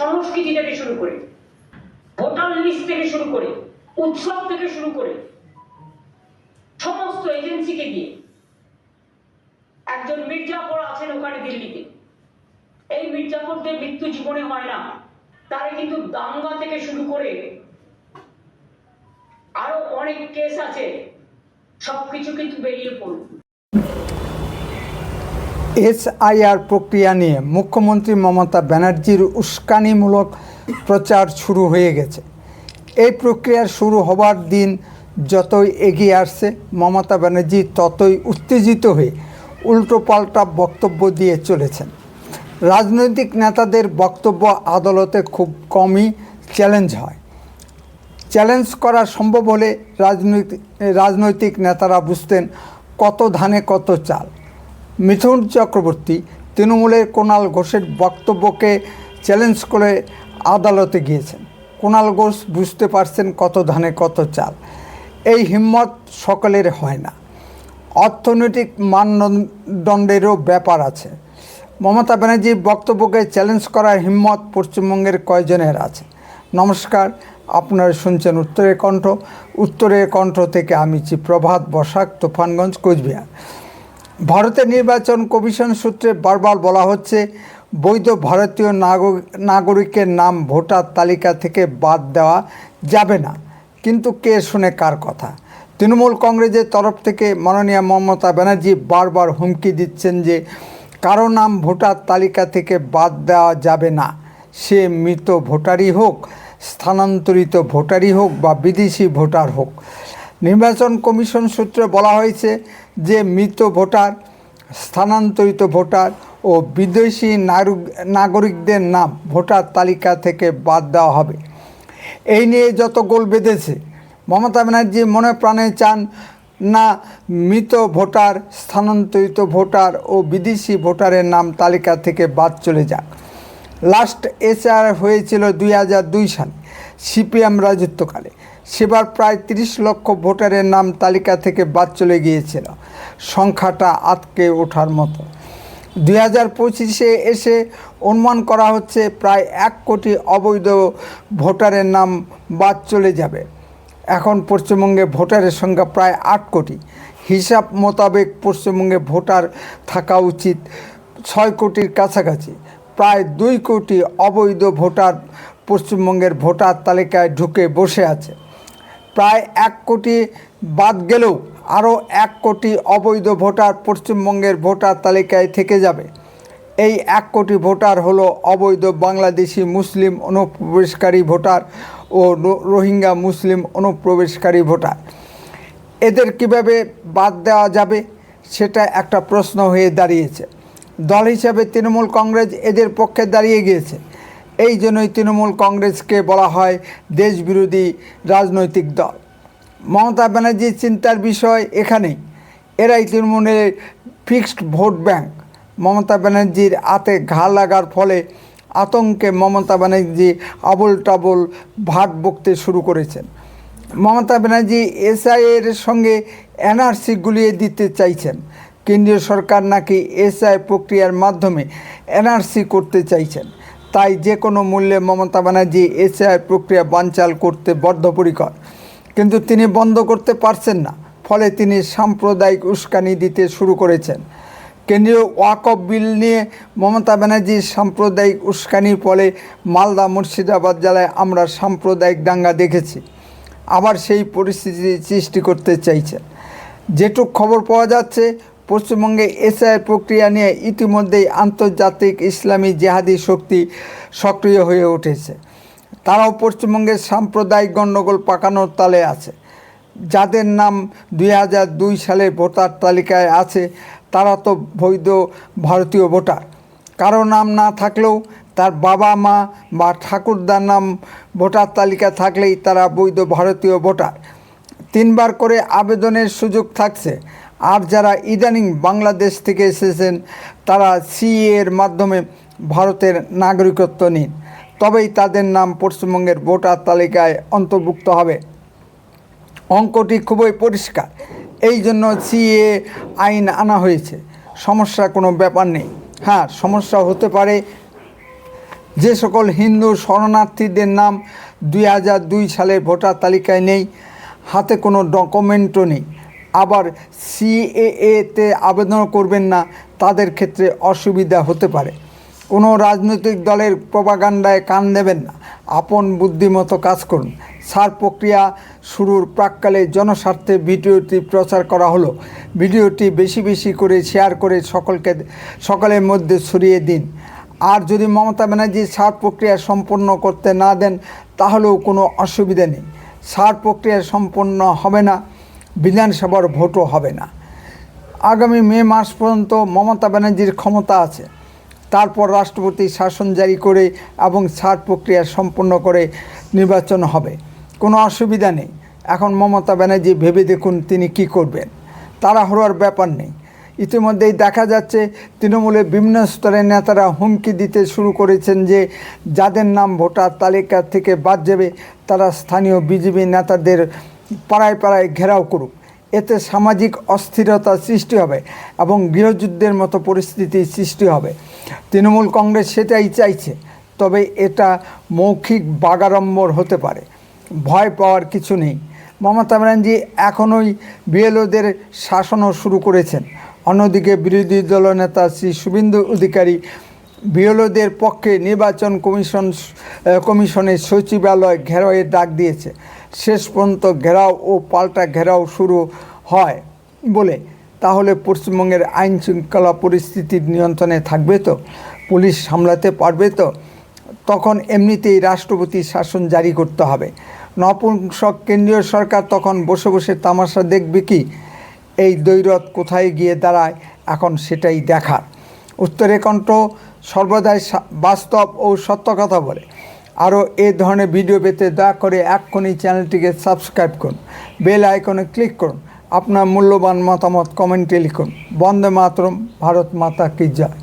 সংস্কৃতি থেকে শুরু করে। ভোটার লিস্ট থেকে শুরু করে, উৎসব থেকে শুরু করে। সমস্ত এজেন্সিকে দিয়ে একজন মির্জাফর আছেন ওখানে দিল্লিতে। এই মির্জাপুরদের মৃত্যু জীবনে হয় না। তারা কিন্তু দাঙ্গা থেকে শুরু করে আরও অনেক কেস আছে। সবকিছু কিন্তু বেরিয়ে পড়ুন এসআইআর প্রক্রিয়া নিয়ে মুখ্যমন্ত্রী মমতা ব্যানার্জির উস্কানিমূলক প্রচার শুরু হয়ে গেছে। এই প্রক্রিয়া শুরু হবার দিন যতই এগিয়ে আসছে, মমতা ব্যানার্জি ততই উত্তেজিত হয়ে উল্টোপাল্টা বক্তব্য দিয়ে চলেছেন। রাজনৈতিক নেতাদের বক্তব্য আদালতে খুব কমই চ্যালেঞ্জ হয়। চ্যালেঞ্জ করা সম্ভব হলে রাজনৈতিক রাজনৈতিক নেতারা বুঝতেন কত ধানে কত চাল। মিথুন চক্রবর্তী তৃণমূলের কোণাল ঘোষের বক্তব্যকে চ্যালেঞ্জ করে আদালতে গিয়েছেন। কোণাল ঘোষ বুঝতে পারছেন কত ধানে কত চাল। এই হিম্মত সকলের হয় না। অর্থনৈতিক মানদণ্ডেরও ব্যাপার আছে। মমতা ব্যানার্জির বক্তব্যকে চ্যালেঞ্জ করার হিম্মত পশ্চিমবঙ্গের কয়জনের আছে? নমস্কার, আপনারা শুনছেন উত্তরের কণ্ঠ। উত্তরের কণ্ঠ থেকে আমি চি প্রভাত বসাক, তুফানগঞ্জ, কোচবিহার। ভারতের নির্বাচন কমিশন সূত্রে বারবার বলা হচ্ছে, বৈধ ভারতীয় নাগরিক, নাগরিকের নাম ভোটার তালিকা থেকে বাদ দেওয়া যাবে না। কিন্তু কে শুনে কার কথা? তৃণমূল কংগ্রেসের তরফ থেকে মাননীয় মমতা ব্যানার্জি বারবার হুমকি দিচ্ছেন যে, কারও নাম ভোটার তালিকা থেকে বাদ দেওয়া যাবে না। সে মৃত ভোটারই হোক, স্থানান্তরিত ভোটারই হোক বা বিদেশি ভোটার হোক নির্বাচন কমিশন সূত্রে বলা হয়েছে যে মৃত ভোটার, স্থানান্তরিত ভোটার ও বিদেশি নাগরিক- নাগরিকদের নাম ভোটার তালিকা থেকে বাদ দেওয়া হবে। এই নিয়ে যত গোল বেঁধেছে, মমতা ব্যানার্জি মনে প্রাণে চান না মৃত ভোটার, স্থানান্তরিত ভোটার ও বিদেশি ভোটারের নাম তালিকা থেকে বাদ চলে যাক। লাস্ট এসআর হয়েছিল দুই হাজার দুই সালে, সিপিএম রাজত্বকালে। সেবার প্রায় তিরিশ লক্ষ ভোটারের নাম তালিকা থেকে বাদ চলে গিয়েছিল। সংখ্যাটা আটকে ওঠার মতো। দুই হাজার পঁচিশে এসে অনুমান করা হচ্ছে প্রায় এক কোটি অবৈধ ভোটারের নাম বাদ চলে যাবে। এখন পশ্চিমবঙ্গে ভোটারের সংখ্যা প্রায় আট কোটি। হিসাব মোতাবেক পশ্চিমবঙ্গে ভোটার থাকা উচিত ছয় কোটির কাছাকাছি। প্রায় দুই কোটি অবৈধ ভোটার পশ্চিমবঙ্গের ভোটার তালিকায় ঢুকে বসে আছে। প্রায় এক কোটি বাদ গেলেও আরও এক কোটি অবৈধ ভোটার পশ্চিমবঙ্গের ভোটার তালিকায় থেকে যাবে। এই এক কোটি ভোটার হলো অবৈধ বাংলাদেশি মুসলিম অনুপ্রবেশকারী ভোটার ও রোহিঙ্গা মুসলিম অনুপ্রবেশকারী ভোটার। এদের কীভাবে বাদ দেওয়া যাবে সেটা একটা প্রশ্ন হয়ে দাঁড়িয়েছে। দল হিসাবে তৃণমূল কংগ্রেস এদের পক্ষে দাঁড়িয়ে গিয়েছে। এই জন্যই তৃণমূল কংগ্রেসকে বলা হয় দেশবিরোধী রাজনৈতিক দল। মমতা ব্যানার্জির চিন্তার বিষয় এখানেই। এরাই তৃণমূলের ফিক্সড ভোট ব্যাংক। মমতা ব্যানার্জির হাতে ঘা লাগার ফলে আতঙ্কে মমতা ব্যানার্জি আবল টাবল ভাট বকতে শুরু করেছেন। মমতা ব্যানার্জি এসআইয়ের সঙ্গে এনআরসি গুলিয়ে দিতে চাইছেন। কেন্দ্রীয় সরকার নাকি এসআই প্রক্রিয়ার মাধ্যমে এনআরসি করতে চাইছেন। তাই যে কোনো মূল্যে মমতা ব্যানার্জি এসআই প্রক্রিয়া বানচাল করতে বদ্ধপরিকর। কিন্তু তিনি বন্ধ করতে পারছেন না, ফলে তিনি সাম্প্রদায়িক উস্কানি দিতে শুরু করেছেন। কেন্দ্রীয় ওয়াকফ বিল নিয়ে মমতা ব্যানার্জির সাম্প্রদায়িক উস্কানির ফলে মালদা মুর্শিদাবাদ জেলায় আমরা সাম্প্রদায়িক দাঙ্গা দেখেছি। আবার সেই পরিস্থিতি সৃষ্টি করতে চাইছেন। যেটুক খবর পাওয়া যাচ্ছে পশ্চিমবঙ্গে এসআই প্রক্রিয়া নিয়ে ইতিমধ্যেই আন্তর্জাতিক ইসলামী জেহাদি শক্তি সক্রিয় হয়ে উঠেছে। তারাও পশ্চিমবঙ্গের সাম্প্রদায়িক গণ্ডগোল পাকানোর তালে আছে। যাদের নাম দুই হাজার দুই সালে ভোটার তালিকায় আছে, তারা তো বৈধ ভারতীয় ভোটার। কারও নাম না থাকলেও তার বাবা মা বা ঠাকুরদার নাম ভোটার তালিকা থাকলেই তারা বৈধ ভারতীয় ভোটার। তিনবার করে আবেদনের সুযোগ থাকছে আর যারা ইদানিং বাংলাদেশ থেকে এসেছেন, তারা সিএ এর মাধ্যমে ভারতের নাগরিকত্ব নিন। তবেই তাদের নাম পশ্চিমবঙ্গের ভোটার তালিকায় অন্তর্ভুক্ত হবে। অঙ্কটি খুবই পরিষ্কার। এই জন্য সিএ আইন আনা হয়েছে। সমস্যা কোনো ব্যাপার নেই। হ্যাঁ সমস্যা হতে পারে যে সকল হিন্দু শরণার্থীদের নাম দুই সালের ভোটার তালিকায় নেই, হাতে কোনো ডকুমেন্টও নেই। আবার সিএএতে আবেদন করবেন না, তাদের ক্ষেত্রে অসুবিধা হতে পারে। কোনো রাজনৈতিক দলের প্রপাগান্ডায় কান দেবেন না। আপন বুদ্ধিমতো কাজ করুন। সার প্রক্রিয়া শুরুর প্রাককালে জনস্বার্থে ভিডিওটি প্রচার করা হলো। ভিডিওটি বেশি বেশি করে শেয়ার করে সকলকে, সকলের মধ্যে ছড়িয়ে দিন। আর যদি মমতা ব্যানার্জি সার প্রক্রিয়া সম্পন্ন করতে না দেন, তাহলেও কোনো অসুবিধা নেই। সার প্রক্রিয়া সম্পন্ন হবে না। বিধানসভার ভোটও হবে না। আগামী মে মাস পর্যন্ত মমতা ব্যানার্জির ক্ষমতা আছে। তারপর রাষ্ট্রপতি শাসন জারি করে এবং ছাড় প্রক্রিয়া সম্পন্ন করে নির্বাচন হবে। কোনো অসুবিধা নেই। এখন মমতা ব্যানার্জি ভেবে দেখুন তিনি কি করবেন। তাড়াহুড়োর ব্যাপার নেই। ইতিমধ্যেই দেখা যাচ্ছে তৃণমূলের বিভিন্ন স্তরের নেতারা হুমকি দিতে শুরু করেছেন যে যাদের নাম ভোটার তালিকা থেকে বাদ যাবে, তারা স্থানীয় বিজেপি নেতাদের পাড়ায় পাড়ায় ঘেরাও করুক। এতে সামাজিক অস্থিরতা সৃষ্টি হবে এবং গৃহযুদ্ধের মতো পরিস্থিতি সৃষ্টি হবে। তৃণমূল কংগ্রেস সেটাই চাইছে, তবে এটা মৌখিক বাগাড়ম্বর হতে পারে। ভয় পাওয়ার কিছু নেই। মমতা ব্যানার্জি এখনই বিএলওদের শাসনও শুরু করেছেন। অন্যদিকে বিরোধী দলনেতা শ্রী শুভেন্দু অধিকারী বিএলওদের পক্ষে নির্বাচন কমিশন, কমিশনের সচিবালয় ঘেরাওয়ের ডাক দিয়েছে। শেষ পর্যন্ত ঘেরাও ও পাল্টা ঘেরাও শুরু হয় বলে। তাহলে পশ্চিমবঙ্গের আইন শৃঙ্খলা পরিস্থিতির নিয়ন্ত্রণে থাকবে তো? পুলিশ সামলাতে পারবে তো? তখন এমনিতেই রাষ্ট্রপতি শাসন জারি করতে হবে। নপুংসক কেন্দ্রীয় সরকার তখন বসে বসে তামাশা দেখবে কি? এই দৈরথ কোথায় গিয়ে দাঁড়ায়? এখন সেটাই দেখার। উত্তরে কণ্ঠ সর্বদাই বাস্তব ও সত্য কথা বলে। আরও এ ধরনের ভিডিও পেতে দয়া করে এক্ষুনি চ্যানেলটিকে সাবস্ক্রাইব করুন। বেল আইকনে ক্লিক করুন। আপনার মূল্যবান মতামত কমেন্টে লিখুন। বন্দে মাতরম, ভারত মাতা কি জয়।